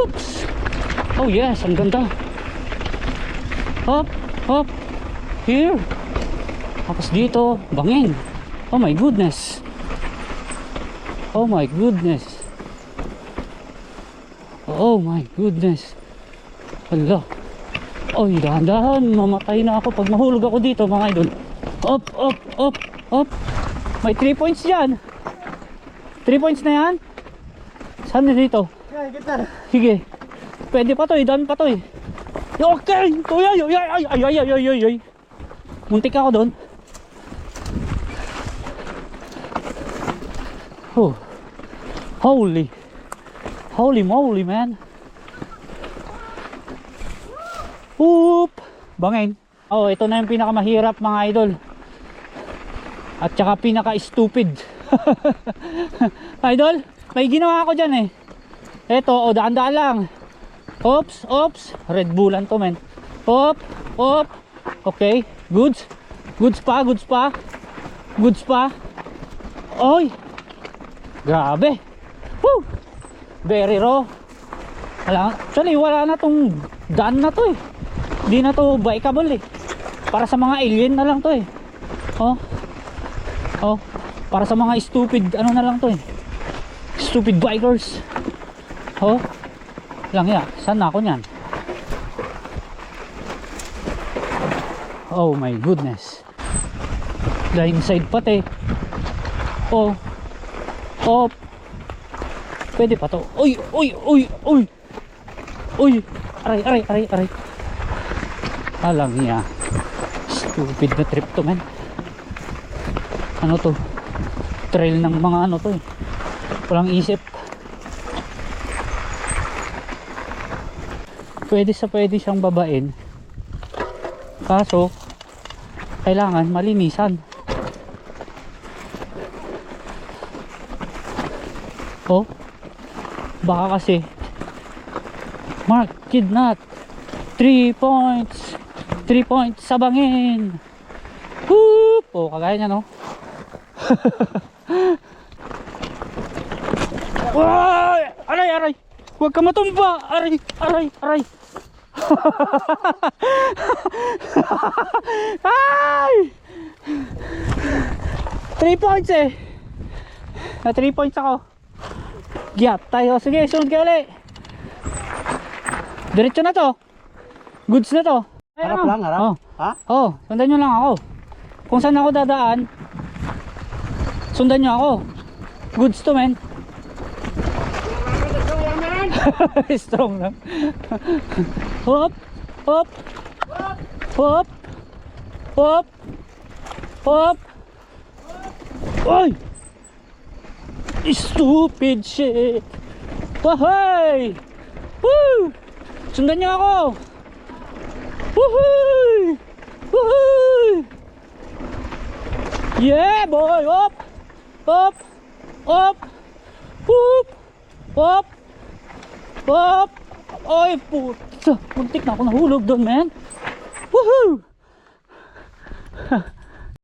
Oops! Oh yes, ang ganda. Hop, hop. Here. Tapos dito, bangin. Oh my goodness. Oh my goodness. Oh my goodness. Hala. Oy, dahan-dahan. Mamatay na ako pag mahulog ako dito, mga idol. Up, up, up, up. May 3 points dyan. 3 points na yan? Saan na dito? Yeah, higit na. Sige. Pwede pa to, eh. doon pa to eh. eh okay, kuya, ay, ay, ay, ay, ay, ay, ay. Muntik ako doon. Oh. Holy. Holy moly, man. Oop! Bangin. Oh, ito na yung pinakamahirap mga idol. At saka pinaka-stupid. idol, may ginawa ako dyan eh. Eto, o daan-daan lang. Oops, oops. Red Bullan to, men. Op, op. Okay, goods. Goods pa, goods pa. Goods pa. Oy. Grabe. Woo. Very raw. Wala, actually, wala na tong daan na to eh. Hindi na to bikeable eh. Para sa mga alien na lang to eh. Oh. Oh. Para sa mga stupid, ano na lang to eh. Stupid bikers. Oh lang ya saan na ako niyan? Oh my goodness. Blind side pati. Oh. Oh. Pwede pa to. Uy uy uy uy. Uy. Aray aray aray aray. Alang niya. Stupid na trip to man. Ano to? Trail ng mga ano to eh. Walang isip pwede sa pwede siyang babain kaso kailangan malinisan oh baka kasi mark kidnap 3 points 3 points sa bangin Whoop! oh kagaya niya no Ay! Aray, aray! Huwag ka matumba! Aray, aray, aray! Ay! 3 points eh! Na 3 points ako. Giyap tayo. Sige, sunod kayo ulit. Diretso na to. Goods na to. Ay, Harap ano? lang, harap. Oh. Ha? Oh, sundan nyo lang ako. Kung saan ako dadaan, sundan nyo ako. Goods to, men. Strong lang. hop, hop, hop, hop, hop. Oy! Stupid shit. Wahay! Woo! Sundan nyo ako. Woohoo! Woohoo! Yeah, boy! Up! Up! Up! Whoop! Up! Up! Ay, puta! Muntik na ako nahulog doon, man! Woohoo!